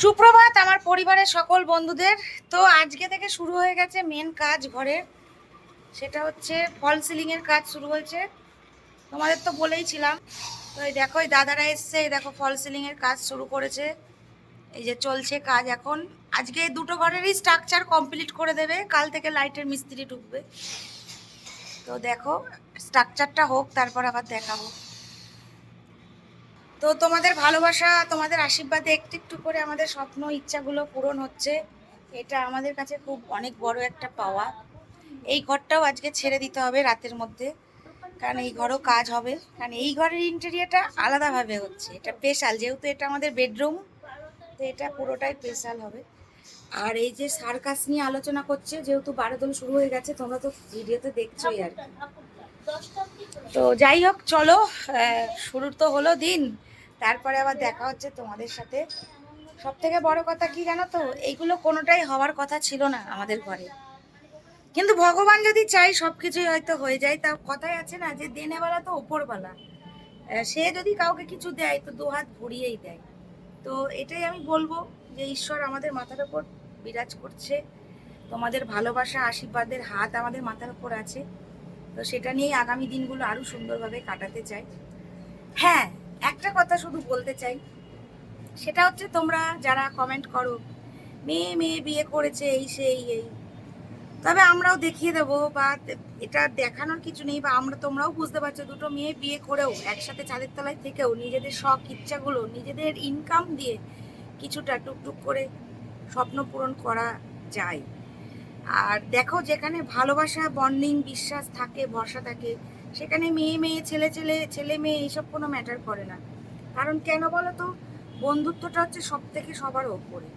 সুপ্রভাত, আমার পরিবারের সকল বন্ধুদের। তো আজকে থেকে শুরু হয়ে গেছে মেন কাজ ঘরের। সেটা হচ্ছে ফল সিলিং এর কাজ শুরু হয়েছে। তোমাদের তো বলেইছিলাম তো এই দেখো, এই দাদারা এসছে, এই দেখো ফল সিলিং এর কাজ শুরু করেছে। এই যে চলছে কাজ এখন। আজকে এই দুটো ঘরেরই স্ট্রাকচার কমপ্লিট করে দেবে। কাল থেকে লাইটের মিস্ত্রি ঢুকবে। তো দেখো স্ট্রাকচারটা হোক, তারপর আবার দেখাবো তো তোমাদের ভালোবাসা, তোমাদের আশীর্বাদে একটু একটু করে আমাদের স্বপ্ন, ইচ্ছাগুলো পূরণ হচ্ছে। এটা আমাদের কাছে খুব অনেক বড় একটা পাওয়া। এই ঘরটাও আজকে ছেড়ে দিতে হবে রাতের মধ্যে, কারণ এই ঘরও কাজ হবে। কারণ এই ঘরের ইন্টেরিয়ারটা আলাদাভাবে হচ্ছে। এটা স্পেশাল যেহেতু এটা আমাদের বেডরুম তো এটা পুরোটাই স্পেশাল হবে। আর এই যে সার্কাস নিয়ে আলোচনা করছে, যেহেতু বারোদল শুরু হয়ে গেছে, তোমরা তো ভিডিওতে দেখছোই আর তো যাই হোক, চলো শুরুর তো হলো দিন। তারপরে আবার দেখা হচ্ছে তোমাদের সাথে। সব থেকে বড় কথা কি জানো তো? এইগুলো কোনোটাই হওয়ার কথা ছিল না আমাদের ঘরে। কিন্তু ভগবান যদি চাই সব কিছুই হয়তো হয়ে যায় তা কথাই আছে না যে দেনেওয়ালা তো ওপরওয়ালা। আহ, সে যদি কাউকে কিছু দেয় তো দু হাত ভরিয়েই দেয়। তো এটাই আমি বলব যে ঈশ্বর আমাদের মাথার ওপর বিরাজ করছে। তোমাদের ভালোবাসা আশীর্বাদের হাত আমাদের মাথার ওপর আছে। তো সেটা নিয়েই আগামী দিনগুলো আরও সুন্দরভাবে কাটাতে চাই। হ্যাঁ একটা কথা শুধু বলতে চাই, সেটা হচ্ছে তোমরা যারা কমেন্ট করো, মেয়ে মেয়ে বিয়ে করেছে, এই সেই, এই। তবে আমরাও দেখিয়ে দেবো বা এটা দেখানোর কিছু নেই বা আমরা তোমরাও বুঝতে পারছ, দুটো মেয়ে বিয়ে করেও একসাথে চাঁদের তলায় থেকেও নিজেদের শখ, ইচ্ছাগুলো, নিজেদের ইনকাম দিয়ে কিছুটা টুকটুক করে স্বপ্ন পূরণ করা যায়। আর দেখো যেখানে ভালোবাসা বন্ডিং বিশ্বাস থাকে, ভরসা থাকে সেখানে মেয়ে মেয়ে, ছেলে ছেলে ছেলে, মেয়ে এইসব কোনো ম্যাটার করে না। কারণ কেন বলো তো বন্ধুত্বটা হচ্ছে সব থেকে সবার ওপরে।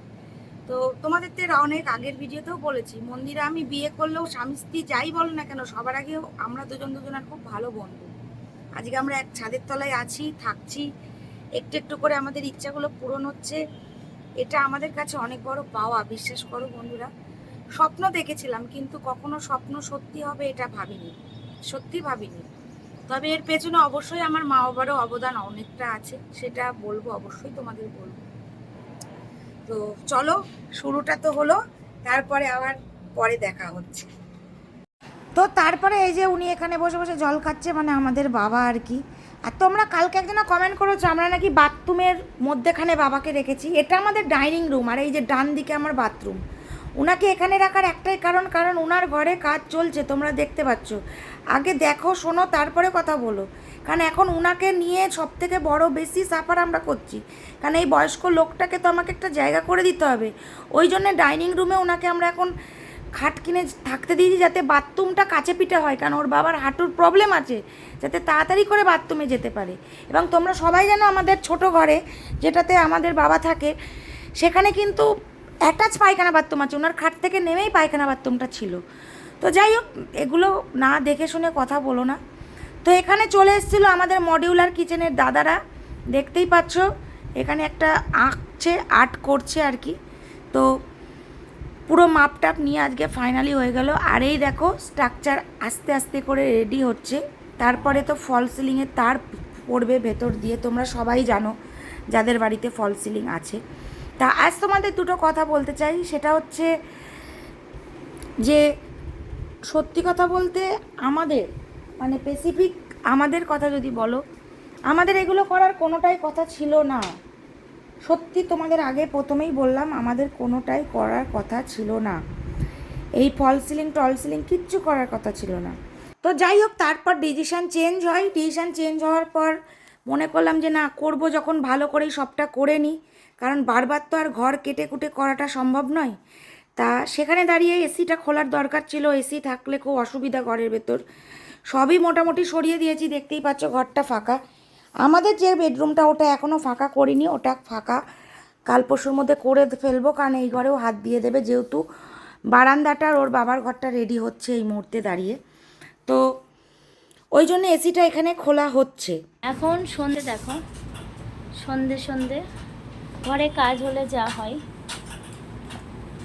তো তোমাদের তো অনেক আগের ভিডিওতেও বলেছি, মন্দিরে আমি বিয়ে করলেও স্বামী স্ত্রী যাই বলো না কেন, সবার আগেও আমরা দুজন দুজনের খুব ভালো বন্ধু। আজকে আমরা এক ছাদের তলায় আছি, থাকছি, একটু একটু করে আমাদের ইচ্ছাগুলো পূরণ হচ্ছে। এটা আমাদের কাছে অনেক বড় পাওয়া, বিশ্বাস করো বন্ধুরা। স্বপ্ন দেখেছিলাম, কিন্তু কখনো স্বপ্ন সত্যি হবে এটা ভাবিনি। সত্যি ভাবিনি। তবে এর পেছনে অবশ্যই আমার মা বাবারও অবদান অনেকটা আছে, সেটা বলব, অবশ্যই তোমাদের বলব। তো চলো, শুরুটা তো হলো, তারপরে আবার পরে দেখা হচ্ছে। তো তারপরে এই যে উনি এখানে বসে বসে জল খাচ্ছে মানে আমাদের বাবা আর কি। আর তোমরা কালকে একজনা কমেন্ট করেছ, আমরা নাকি বাথরুমের মধ্যেখানে বাবাকে রেখেছি। এটা আমাদের ডাইনিং রুম আর এই যে ডান দিকে আমার বাথরুম ওনাকে এখানে রাখার একটাই কারণ কারণ ওনার ঘরে কাজ চলছে, তোমরা দেখতে পাচ্ছ। আগে দেখো, শোনো, তারপরে কথা বলো। কারণ এখন ওনাকে নিয়ে সব থেকে বড় বেশি সাফার আমরা করছি। কারণ এই বয়স্ক লোকটাকে তো আমাকে একটা জায়গা করে দিতে হবে। ওই জন্য ডাইনিং রুমে ওনাকে আমরা এখন খাট কিনে থাকতে দিয়েছি যাতে বাথরুমটা কাছে পিঠে হয়। কারণ ওর বাবার হাঁটুর প্রবলেম আছে, যাতে তাড়াতাড়ি করে বাথরুমে যেতে পারে। এবং তোমরা সবাই জানো আমাদের ছোট ঘরে, যেটাতে আমাদের বাবা থাকে, সেখানে কিন্তু অ্যাটাচ পায়খানা বাথরুম আছে। ওনার খাট থেকে নেমেই পায়খানা বাথরুমটা ছিল। তো যাই হোক, এগুলো না দেখে শুনে কথা বলো না। তো এখানে চলে এসেছিল আমাদের মডিউলার কিচেনের দাদারা। দেখতেই পাচ্ছ, এখানে একটা আঁকছে, আর্ট করছে আর কি। তো পুরো মাপ টাপ নিয়ে আজকে ফাইনালি হয়ে গেল। আর এই দেখো স্ট্রাকচার আস্তে আস্তে করে রেডি হচ্ছে। তারপরে তো ফল সিলিংয়ের তার পড়বে ভেতর দিয়ে, তোমরা সবাই জানো, যাদের বাড়িতে ফল সিলিং আছে। তা আজ তোমাদের দুটো কথা বলতে চাই। সেটা হচ্ছে যে, সত্যি কথা বলতে আমাদের মানে স্পেসিফিক আমাদের কথা যদি বলো, আমাদের এগুলো করার কোনোটাই কথা ছিল না। সত্যি তোমাদের আগে প্রথমেই বললাম, আমাদের কোনোটাই করার কথা ছিল না। এই ফল সিলিং টল সিলিং কিচ্ছু করার কথা ছিল না। তো যাই হোক, তারপর ডিসিশান চেঞ্জ হয়। ডিসিশান চেঞ্জ হওয়ার পর মনে করলাম যে, না, করব যখন ভালো করেই সবটা করে নিই। কারণ বারবার তো আর ঘর কেটে কুটে করাটা সম্ভব নয়। তা সেখানে দাঁড়িয়ে এসিটা খোলার দরকার ছিল, এসি থাকলে খুব অসুবিধা ঘরের ভেতর। সবই মোটামুটি সরিয়ে দিয়েছি, দেখতেই পাচ্ছ ঘরটা ফাঁকা। আমাদের যে বেডরুমটা ওটা এখনও ফাঁকা করিনি, ওটা ফাঁকা। কাল পরশুর মধ্যে করে ফেলব, কারণ এই ঘরেও হাত দিয়ে দেবে যেহেতু। বারান্দাটার ওর বাবার ঘরটা রেডি হচ্ছে এই মুহূর্তে দাঁড়িয়ে। তো ওই জন্য এসিটা এখানে খোলা হচ্ছে। এখন সন্ধে দেখো, সন্ধে সন্ধে। ঘরে কাজ হলে যা হয়।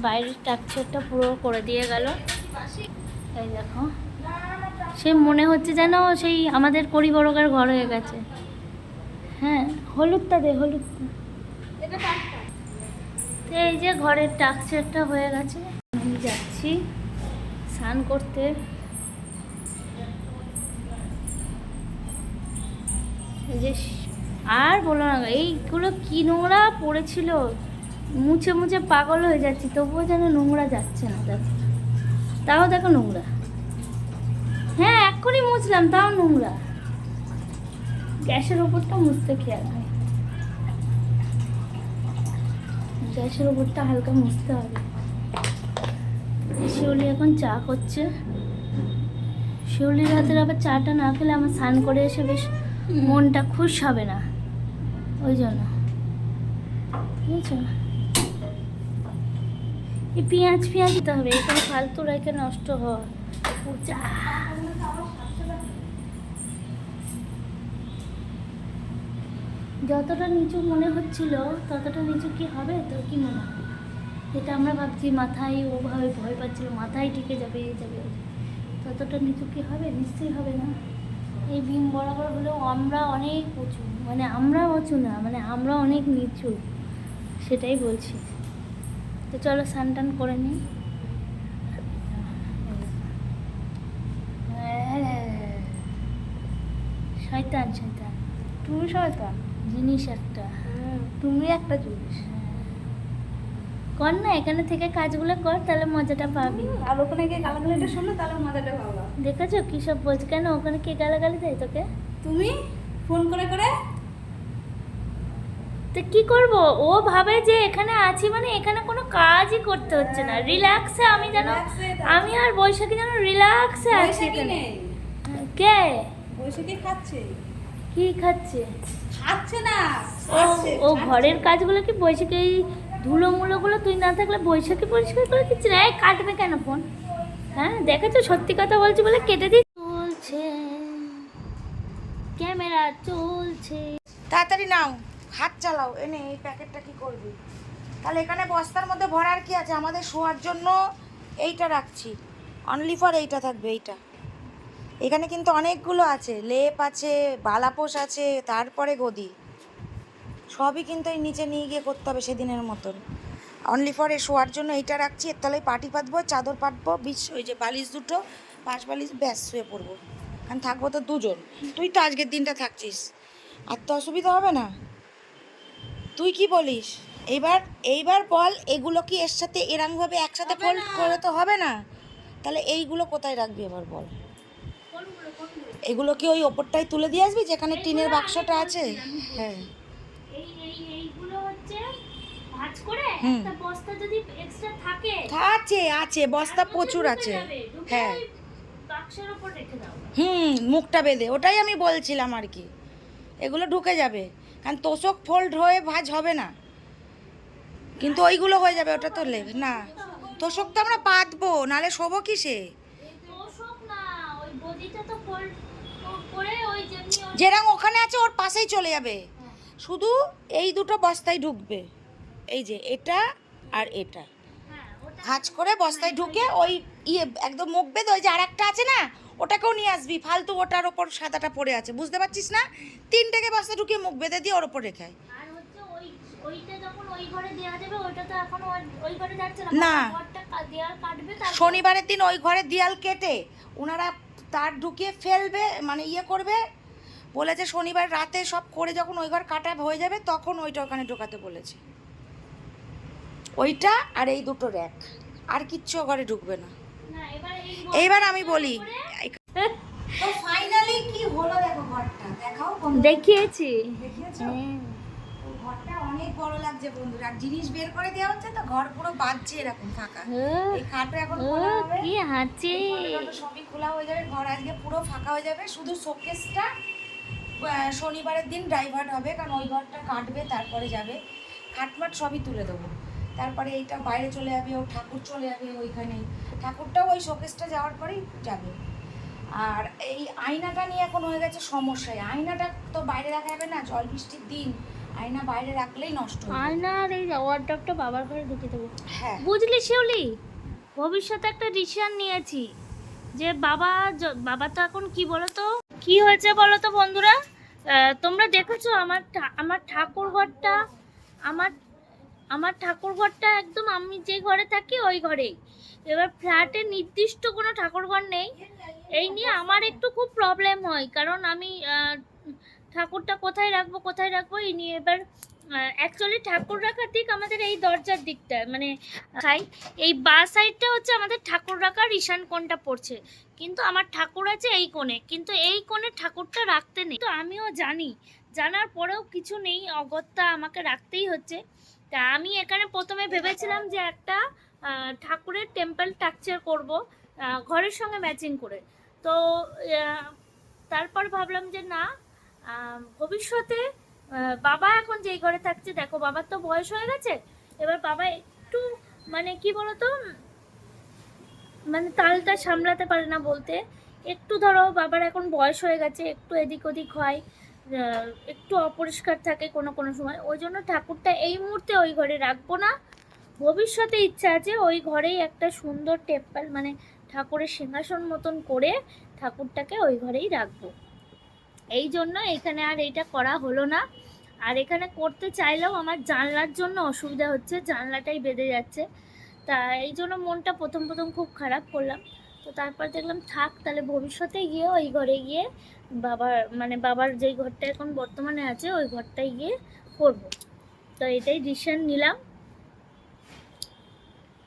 বাইরের টাকচারটা পুরো করে দিয়ে গেল। এই দেখো। সে মনে হচ্ছে যেন সেই আমাদের পরিবরকার ঘর হয়ে গেছে। হ্যাঁ হলুদটা দে, হলুদটা। তো এই যে ঘরের টাকচারটা হয়ে গেছে। আমি যাচ্ছি স্নান করতে। এই যে আর বলো না এইগুলো কি নোংরা পড়েছিল? মুছে মুছে পাগল হয়ে যাচ্ছি তবুও যেন নোংরা যাচ্ছে না দেখো। তাও দেখো নোংরা। হ্যাঁ এক্ষুনি মুছলাম তাও নোংরা। গ্যাসের ওপরটা মুছতে খেয়াল হয় গ্যাসের ওপরটা হালকা মুছতে হবে। শিউলি এখন চা করছে। শিউলির হাতের আবার চাটা না খেলে আমার স্নান করে এসে বেশ মনটা খুশ হবে না। ওই জন্য। এই পেঁয়াজ পেঁয়াজ দিতে হবে, এখানে ফালতু রেখে নষ্ট হয় যতটা নিচু মনে হচ্ছিল, ততটা নিচু কি হবে, তোর কি মনে হয়? যেটা আমরা ভাবছি, মাথায় ওভাবে ভয় পাচ্ছিল, মাথায় টিকে যাবে যাবে। ততটা নিচু কি হবে? নিশ্চয়ই হবে না। এই বিম বরাবর হলেও আমরা অনেক উঁচু মানে আমরা উঁচু না মানে আমরা অনেক নিচু, সেটাই বলছি। তো চলো স্নান টান করে নিই। শয়তান শয়তান। তুমি শয়তান, জিনিস একটা। তুমি একটা জিনিস। কর না এখানে থেকে কাজগুলো কর তাহলে মজাটা পাবি। আর ওখানে গিয়ে গালাগালিটা শুনলে তাহলে মজাটা পাবা। দেখেছ কী সব বলছে? কেন ওখানে কে গালাগালি দেয় তোকে? তুমি? ফোন করে করে? তো কি করব? ও ভাবে যে এখানে আছি মানে এখানে কোনো কাজই করতে হচ্ছে না। রিল্যাক্সে আমি যেন আমি আর বৈশাখী যেন রিল্যাক্সে আছি এখানে। কে? বৈশাখী খাচ্ছে। কি খাচ্ছে? খাচ্ছে না। ও ও ঘরের কাজগুলো কি বৈশাখী এই ধুলো মুলোগুলো তুই না থাকলে বৈশাখী পরিষ্কার করে দিচ্ছি এই কাটবে কেন ফোন? হ্যাঁ দেখেছ? সত্যি কথা বলছি বলে কেটে দিই চলছে। ক্যামেরা চলছে। তাড়াতাড়ি নাও, হাত চালাও। এনে এই প্যাকেটটা কি করবি? তাহলে এখানে বস্তার মধ্যে ভরার কি আছে? আমাদের শোয়ার জন্য এইটা রাখছি। অনলি ফর এইটা থাকবে, এইটা। এখানে কিন্তু অনেকগুলো আছে। লেপ আছে বালাপোষ আছে, তারপরে গদি। সবই কিন্তু এই নিচে নিয়ে গিয়ে করতে হবে সেদিনের মতন। অনলি ফর এ শোয়ার জন্য এইটা রাখছি এর তলায় পাটি পাতবো চাদর পাতবো বিছ ওই যে বালিশ দুটো পাঁচ বালিশ ব্যাস শুয়ে পড়ব। কারণ থাকব তো দুজন। তুই তো আজকের দিনটা থাকছিস। আর তো অসুবিধা হবে না। তুই কি বলিস? এইবার এইবার বল এগুলো কি এর সাথে এরমভাবে একসাথে ফোল্ড করে তো হবে না? তাহলে এইগুলো কোথায় রাখবি এবার বল? এগুলো কি ওই ওপরটাই তুলে দিয়ে আসবি যেখানে টিনের বাক্সটা আছে? হ্যাঁ এই এই এইগুলো হচ্ছে ভাঁজ করে। একটা বস্তা যদি এক্সট্রা থাকে আছে আছে বস্তা প্রচুর আছে। হ্যাঁ। বাক্সের উপর রেখে দাও। হুম মুখটা বেঁধে ওটাই আমি বলছিলাম আর কি। এগুলো ঢুকে যাবে কারণ তোষক ফোল্ড হয়ে ভাজ হবে না। কিন্তু ওইগুলো হয়ে যাবে ওটা তো লেভ না তোষক তো আমরা পাতবো নালে শোবো কিসে? যেরকম ওখানে আছে ওর পাশেই চলে যাবে। শুধু এই দুটো বস্তায় ঢুকবে। এই যে এটা আর এটা। হ্যাঁ ভাঁজ করে বস্তায় ঢুকে ওই ইয়ে একদম মুখ বেঁধে ওই যে আর একটা আছে না ওটাকেও নিয়ে আসবি। ফালতু ওটার ওপর সাদাটা পড়ে আছে বুঝতে পারছিস না? তিনটেকে বস্তা ঢুকিয়ে মুখ বেঁধে দিয়ে ওর ওপর রেখে না। শনিবারের দিন ওই ঘরে দেয়াল কেটে ওনারা তার ঢুকিয়ে ফেলবে মানে ইয়ে করবে। বলেছে শনিবার রাতে সব করে যখন ওই ঘর কাটা হয়ে যাবে তখন ওইটা ওখানে ঢোকাতে বলেছে। ওইটা আর এই দুটো র্যাক। আর কিচ্ছু ঘরে ঢুকবে না। না এবার এই এইবার আমি বলি। তো ফাইনালি কি হলো দেখো ঘরটা? দেখাও দেখিয়েছি। দেখিয়েছো? ঘরটা অনেক বড় লাগছে বন্ধুরা। আর জিনিস বের করে দেওয়া হচ্ছে তো ঘর পুরো বাজছে এরকম ফাঁকা। এই এখন খোলা হবে। কি হাঁচি। সবই খোলা হয়ে যাবে ঘর আজকে পুরো ফাঁকা হয়ে যাবে। শুধু শোকেসটা শনিবারের দিন ড্রাইভার হবে কারণ ওই ঘরটা কাটবে তারপরে যাবে। খাটমাট সবই তুলে দেবো। তারপরে এইটা বাইরে চলে যাবে ও ঠাকুর চলে যাবে ওইখানে। ঠাকুরটাও ওই শোকেসটা যাওয়ার পরেই যাবে। আর এই আয়নাটা নিয়ে এখন হয়ে গেছে সমস্যায়। আয়নাটা তো বাইরে রাখা যাবে না জল বৃষ্টির দিন। আয়না বাইরে রাখলেই নষ্ট যাবে। আয়না আর এই ওয়ার্ডরটা বাবার ঘরে ঢুকে দেবো। হ্যাঁ। বুঝলি শিউলি ভবিষ্যতে একটা ডিসিশন নিয়েছি যে বাবা বাবা তো এখন কি বলো তো কি হয়েছে বলো তো বন্ধুরা তোমরা দেখেছ আমার আমার ঠাকুর ঘরটা আমার আমার ঠাকুর ঘরটা একদম আমি যে ঘরে থাকি ওই ঘরেই। এবার ফ্ল্যাটে নির্দিষ্ট কোনো ঠাকুর ঘর নেই। এই নিয়ে আমার একটু খুব প্রবলেম হয়, কারণ আমি ঠাকুরটা কোথায় রাখব কোথায় রাখব, এই নিয়ে এবার অ্যাকচুয়ালি ঠাকুর রাখার দিক আমাদের এই দরজার দিকটা মানে খাই এই বা সাইডটা হচ্ছে আমাদের ঠাকুর রাখার ঈশান কোণটা পড়ছে। কিন্তু আমার ঠাকুর আছে এই কোণে, কিন্তু এই কোণে ঠাকুরটা রাখতে নেই। তো আমিও জানি, জানার পরেও কিছু নেই, অগত্যা আমাকে রাখতেই হচ্ছে। তা আমি এখানে প্রথমে ভেবেছিলাম যে একটা ঠাকুরের টেম্পল স্ট্রাকচার করব ঘরের সঙ্গে ম্যাচিং করে। তো তারপর ভাবলাম যে না ভবিষ্যতে বাবা এখন যেই ঘরে থাকছে, দেখো বাবার তো বয়স হয়ে গেছে, এবার বাবা একটু মানে কি বলতো মানে তালটা সামলাতে পারে না বলতে। একটু ধরো বাবার এখন বয়স হয়ে গেছে, একটু এদিক ওদিক হয় একটু অপরিষ্কার থাকে কোনো কোনো সময়। ওই জন্য ঠাকুরটা এই মুহূর্তে ওই ঘরে রাখব না। ভবিষ্যতে ইচ্ছা আছে ওই ঘরেই একটা সুন্দর টেম্পল মানে ঠাকুরের সিংহাসন মতন করে ঠাকুরটাকে ওই ঘরেই রাখব। এই জন্য এখানে আর এইটা করা হলো না। আর এখানে করতে চাইলেও আমার জানলার জন্য অসুবিধা হচ্ছে, জানলাটাই বেঁধে যাচ্ছে। তা এই জন্য মনটা প্রথম প্রথম খুব খারাপ করলাম। তো তারপর দেখলাম, থাক, তাহলে ভবিষ্যতে গিয়ে ওই ঘরে গিয়ে বাবার মানে বাবার যেই ঘরটা এখন বর্তমানে আছে, ওই ঘরটায় গিয়ে করব। তো এটাই ডিসিশন নিলাম।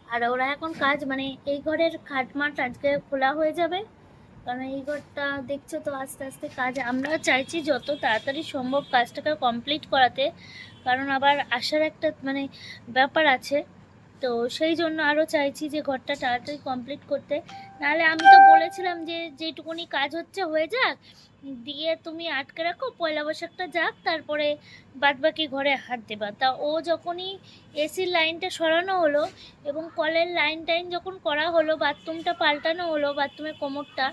আর ওরা এখন কাজ মানে এই ঘরের খাটমাট আজকে খোলা হয়ে যাবে। কারণ এই ঘরটা দেখছ তো, আস্তে আস্তে কাজ, আমরা চাইছি যত তাড়াতাড়ি সম্ভব কাজটাকে কমপ্লিট করাতে। কারণ আবার আসার একটা মানে ব্যাপার আছে। তো সেই জন্য আরও চাইছি যে ঘরটা তাড়াতাড়ি কমপ্লিট করতে। নাহলে আমি তো বলেছিলাম যে যেটুকুনি কাজ হচ্ছে হয়ে যাক, দিয়ে তুমি আটকে রাখো, পয়লা বৈশাখটা যাক, তারপরে বাদবাকি ঘরে হাত দেবা। তা ও যখনই এসির লাইনটা সরানো হলো এবং কলের লাইন টাইন যখন করা হলো, বাথরুমটা পাল্টানো হলো, বাথরুমের কোমরটা,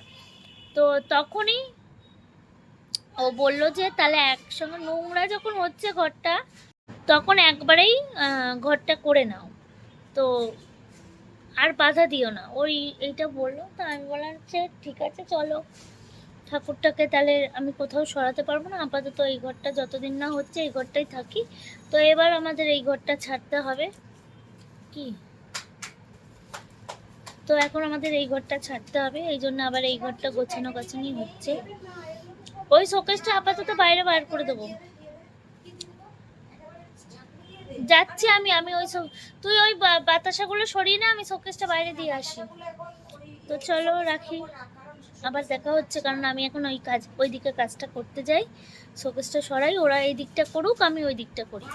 তো তখনই ও বলল যে তাহলে একসঙ্গে নোংরা যখন হচ্ছে ঘরটা, তখন একবারেই ঘরটা করে নাও। তো আর বাধা দিও না। ওই, এইটা বলল। তো আমি বললাম যে ঠিক আছে, চলো। ঠাকুরটাকে তাহলে আমি কোথাও সরাতে পারব না। আপাতত এই ঘরটা যতদিন না হচ্ছে, এই ঘরটাই থাকি। তো এবার আমাদের এই ঘরটা ছাড়তে হবে। কি? তো এখন আমাদের এই ঘরটা ছাড়তে হবে। এই জন্য আবার এই ঘরটা গোছানো গাছানি হচ্ছে। ওই শোকেসটা আপাতত বাইরে বার করে দেবো। যাচ্ছি আমি আমি ওই সব তুই ওই বাতাসাগুলো সরিয়ে না, আমি শোকেসটা বাইরে দিয়ে আসি। তো চলো রাখি। আবার দেখা হচ্ছে, কারণ আমি এখন ওই কাজ ওই দিকে কাজটা করতে যাই। শোকেসটা সরাই, ওরা এই দিকটা করুক, আমি ওই দিকটা করি।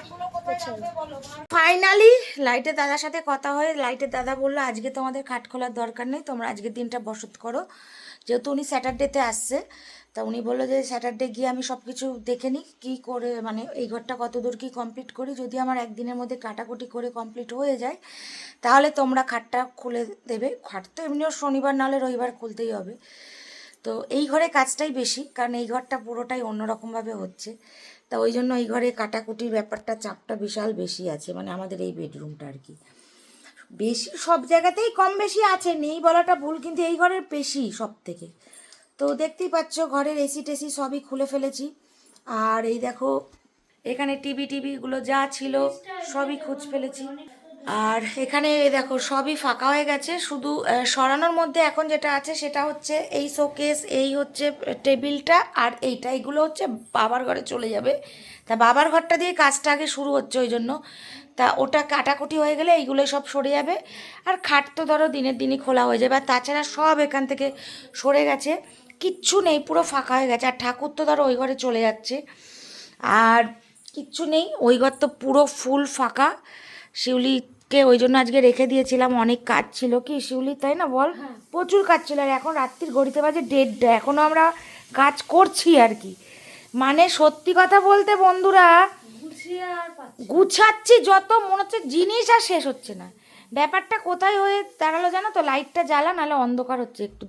ফাইনালি, লাইটের দাদার সাথে কথা হয়ে লাইটের দাদা বলল, আজকে তোমাদের খাট খোলার দরকার নেই, তোমরা আজকের দিনটা বসত করো। যেহেতু উনি স্যাটারডেতে আসছে, তা উনি বলল যে, স্যাটারডে গিয়ে আমি সব কিছু দেখে নিই, কী করে মানে এই ঘরটা কত দূর কী কমপ্লিট করি, যদি আমার একদিনের মধ্যে কাটাকুটি করে কমপ্লিট হয়ে যায়, তাহলে তোমরা খাটটা খুলে দেবে। খাট তো এমনিও শনিবার, নাহলে রবিবার খুলতেই হবে। তো এই ঘরে কাজটাই বেশি, কারণ এই ঘরটা পুরোটাই অন্যরকমভাবে হচ্ছে। তা ওই জন্য এই ঘরে কাটাকুটির ব্যাপারটা, চাপটা বিশাল বেশি আছে মানে আমাদের এই বেডরুমটা আর কি। বেশি সব জায়গাতেই কম বেশি আছে, নেই বলাটা ভুল, কিন্তু এই ঘরের বেশি সব থেকে তো দেখতেই পাচ্ছ ঘরের এসি টেসি সবই খুলে ফেলেছি। আর এই দেখো, এখানে টিভি টিভিগুলো যা ছিল সবই খুঁজ ফেলেছি। আর এখানে দেখো, সবই ফাঁকা হয়ে গেছে। শুধু সরানোর মধ্যে এখন যেটা আছে, সেটা হচ্ছে এই শোকেস, এই হচ্ছে টেবিলটা, আর এইটা এইগুলো হচ্ছে বাবার ঘরে চলে যাবে। তা বাবার ঘরটা দিয়ে কাজটা আগে শুরু হচ্ছে ওই জন্য। তা ওটা কাটাকুটি হয়ে গেলে এইগুলো সব সরে যাবে। আর খাট তো ধরো দিনের দিনই খোলা হয়ে যাবে। আর তাছাড়া সব এখান থেকে সরে গেছে। কিচ্ছু নেই, পুরো ফাঁকা হয়ে গেছে। আর ঠাকুর তো ধরো ওই ঘরে চলে যাচ্ছে। আর কিচ্ছু নেই, ওই ঘর তো পুরো ফুল ফাঁকা। শিউলিকে ওই জন্য আজকে রেখে দিয়েছিলাম অনেক কাজ ছিল। কি শিউলি তাই না বল? প্রচুর কাজ ছিল আর এখন রাত্রির ঘড়িতে বাজে দেড়টা এখনও আমরা কাজ করছি আর কি। মানে সত্যি কথা বলতে বন্ধুরা গুছাচ্ছি যত মনে হচ্ছে জিনিস আর শেষ হচ্ছে না। ব্যাপারটা কোথায় হয়ে দাঁড়াল জানো তো? লাইটটা জ্বালা নাহলে অন্ধকার হচ্ছে একটু।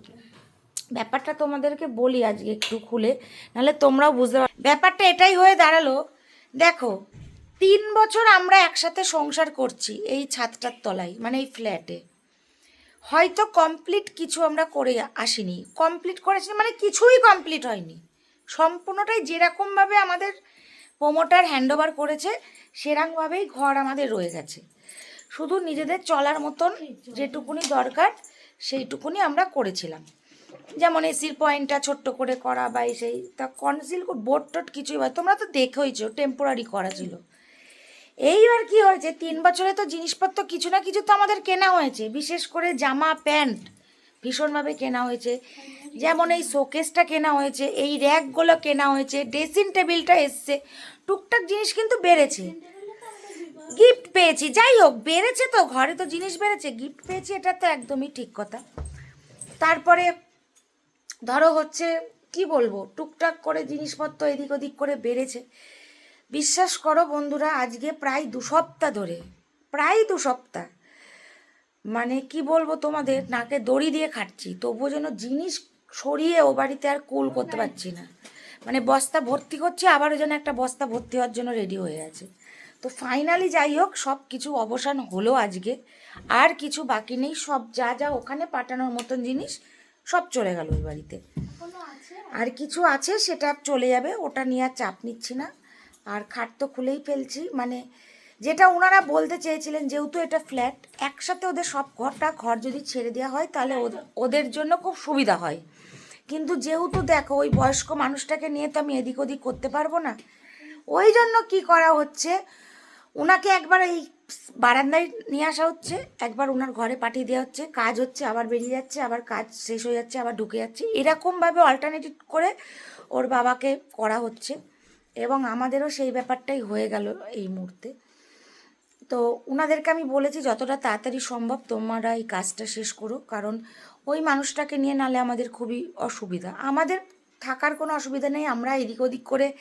ব্যাপারটা তোমাদেরকে বলি আজকে একটু খুলে নাহলে তোমরাও বুঝতে পার ব্যাপারটা এটাই হয়ে দাঁড়াল। দেখো তিন বছর আমরা একসাথে সংসার করছি এই ছাদটার তলায় মানে এই ফ্ল্যাটে। হয়তো কমপ্লিট কিছু আমরা করে আসিনি। কমপ্লিট করেছি মানে কিছুই কমপ্লিট হয়নি। সম্পূর্ণটাই যেরকমভাবে আমাদের প্রোমোটার হ্যান্ড ওভার করেছে, সেরকমভাবেই ঘর আমাদের রয়ে গেছে। শুধু নিজেদের চলার মতন যেটুকুনি দরকার, সেইটুকুনি আমরা করেছিলাম। যেমন এসির পয়েন্টটা ছোট্ট করে করা বা সেই, তা কনসিল বোর্ড টোট কিছুই হয় তোমরা তো দেখেইছো টেম্পোরারি করা ছিল। এইবার কি হয়েছে? তিন বছরে তো জিনিসপত্র কিছু না কিছু তো আমাদের কেনা হয়েছে। বিশেষ করে জামা, প্যান্ট ভীষণভাবে কেনা হয়েছে। যেমন এই শোকেসটা কেনা হয়েছে, এই র্যাকগুলো কেনা হয়েছে, ড্রেসিং টেবিলটা এসছে। টুকটাক জিনিস কিন্তু বেড়েছে। গিফট পেয়েছি, যাই হোক, বেড়েছে তো, ঘরে তো জিনিস বেড়েছে। গিফট পেয়েছি, এটা তো একদমই ঠিক কথা। তারপরে ধরো হচ্ছে, কি বলব, টুকটাক করে জিনিসপত্র এদিক ওদিক করে বেড়েছে। বিশ্বাস করো বন্ধুরা আজকে প্রায় দু সপ্তাহ ধরে প্রায় দু সপ্তাহ মানে কি বলব তোমাদের নাকে দড়ি দিয়ে খাটছি তবুও যেন জিনিস সরিয়ে ও বাড়িতে আর কুল করতে পারছি না। মানে বস্তা ভর্তি করছি আবারও যেন একটা বস্তা ভর্তি হওয়ার জন্য রেডি হয়ে আছে। তো ফাইনালি যাই হোক সব কিছু অবসান হলো আজকে আর কিছু বাকি নেই সব যা যা ওখানে পাঠানোর মতন জিনিস সব চলে গেল ওই বাড়িতে। আর কিছু আছে সেটা চলে যাবে ওটা নিয়ে আর চাপ নিচ্ছি না। আর খাট তো খুলেই ফেলছি। মানে যেটা ওনারা বলতে চেয়েছিলেন, যেহেতু এটা ফ্ল্যাট একসাথে ওদের সব ঘরটা, ঘর যদি ছেড়ে দেওয়া হয়, তাহলে ওদের জন্য খুব সুবিধা হয়। কিন্তু যেহেতু দেখো, ওই বয়স্ক মানুষটাকে নিয়ে তো আমি এদিক ওদিক করতে পারব না, ওই জন্য কি করা হচ্ছে? ওনাকে একবার এই বারান্দায় নিয়ে আসা হচ্ছে, একবার ওনার ঘরে পাঠিয়ে দেওয়া হচ্ছে, কাজ হচ্ছে, আবার বেরিয়ে যাচ্ছে, আবার কাজ শেষ হয়ে যাচ্ছে, আবার ঢুকে যাচ্ছে। এরকমভাবে অল্টারনেটিভ করে ওর বাবাকে করা হচ্ছে। এবং আমাদেরও সেই ব্যাপারটাই হয়ে গেল এই মুহূর্তে। তো ওনাদেরকে আমি বলেছি, যতটা তাড়াতাড়ি সম্ভব তোমরা এই কাজটা শেষ করো, কারণ ওই মানুষটাকে নিয়ে নালে আমাদের খুবই অসুবিধা। আমাদের থাকার কোনো অসুবিধা নেই, আমরা এদিক ওদিক করে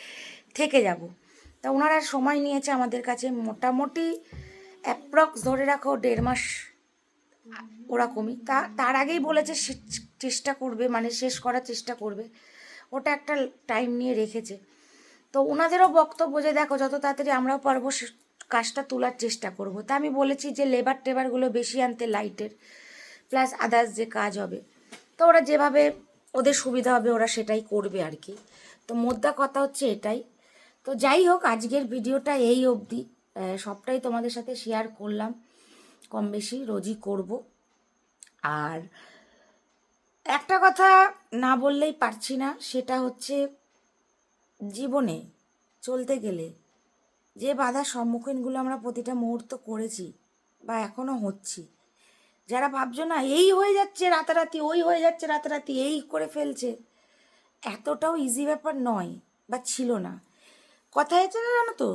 থেকে যাব। তা ওনারা সময় নিয়েছে আমাদের কাছে, মোটামুটি অ্যাপ্রক্স ধরে রাখো দেড় মাস ওরকমই। তা, তার আগেই বলেছে চেষ্টা করবে মানে শেষ করার চেষ্টা করবে। ওটা একটা টাইম নিয়ে রেখেছে। তো ওনাদেরও বক্তব্য যে, দেখো, যত তাড়াতাড়ি আমরাও পারব কাজটা তোলার চেষ্টা করব। তা আমি বলেছি যে, লেবার টেবারগুলো বেশি আনতে লাইটের, প্লাস আদার্স যে কাজ হবে, তো ওরা যেভাবে ওদের সুবিধা হবে, ওরা সেটাই করবে আর কি। তো মোদ্দা কথা হচ্ছে এটাই। তো যাই হোক, আজকের ভিডিওটা এই অবধি। সবটাই তোমাদের সাথে শেয়ার করলাম। কম বেশি রোজই করব। আর একটা কথা না বললেই পারছি না, সেটা হচ্ছে জীবনে চলতে গেলে যে বাধার সম্মুখীনগুলো আমরা প্রতিটা মুহূর্ত করেছি বা এখনও হচ্ছি, যারা ভাবছ না এই হয়ে যাচ্ছে রাতারাতি, ওই হয়ে যাচ্ছে রাতারাতি, এই করে ফেলছে, এতটাও ইজি ব্যাপার নয় বা ছিল না। কথা হচ্ছে না জানো তো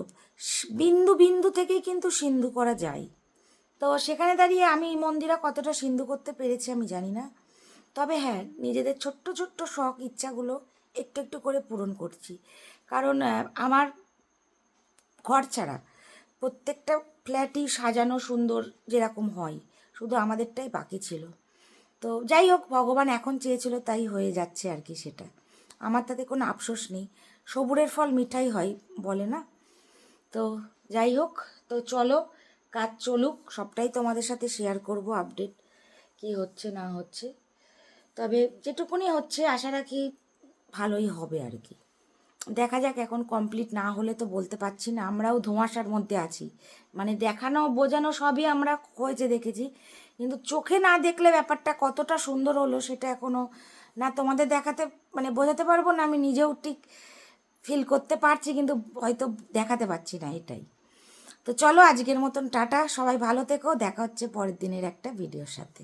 বিন্দু বিন্দু থেকেই কিন্তু সিন্ধু করা যায়। তো সেখানে দাঁড়িয়ে আমি মন্দিরা কতটা সিন্ধু করতে পেরেছি আমি জানি না। তবে হ্যাঁ নিজেদের ছোট্ট ছোট্ট শখ, ইচ্ছাগুলো একটু একটু করে পূরণ করছি। কারণ আমার ঘর ছাড়া প্রত্যেকটা ফ্ল্যাটই সাজানো সুন্দর যেরকম হয়, শুধু আমাদেরটাই বাকি ছিল। তো যাই হোক, ভগবান এখন চেয়েছিল তাই হয়ে যাচ্ছে আর কি সেটা। আমার তাতে কোনো আফসোস নেই। সবুরের ফল মিঠাই হয় বলে না? তো যাই হোক, তো চলো, কাজ চলুক, সবটাই তোমাদের সাথে শেয়ার করব আপডেট কি হচ্ছে না হচ্ছে। তবে যেটুকুনি হচ্ছে, আশা রাখি ভালোই হবে আর কি দেখা যাক এখন কমপ্লিট না হলে তো বলতে পারছি না, আমরাও ধোঁয়াশার মধ্যে আছি। মানে দেখানো, বোঝানো সবই আমরা হয়েছে দেখেছি। কিন্তু চোখে না দেখলে ব্যাপারটা কতটা সুন্দর হলো সেটা এখনও না তোমাদের দেখাতে মানে বোঝাতে পারব না, আমি নিজেও ঠিক ফিল করতে পারছি কিন্তু হয়তো দেখাতে পারছি না এটাই। তো চলো আজকের মতন টাটা, সবাই ভালো থেকো, দেখা হচ্ছে পরের দিনের একটা ভিডিওর সাথে।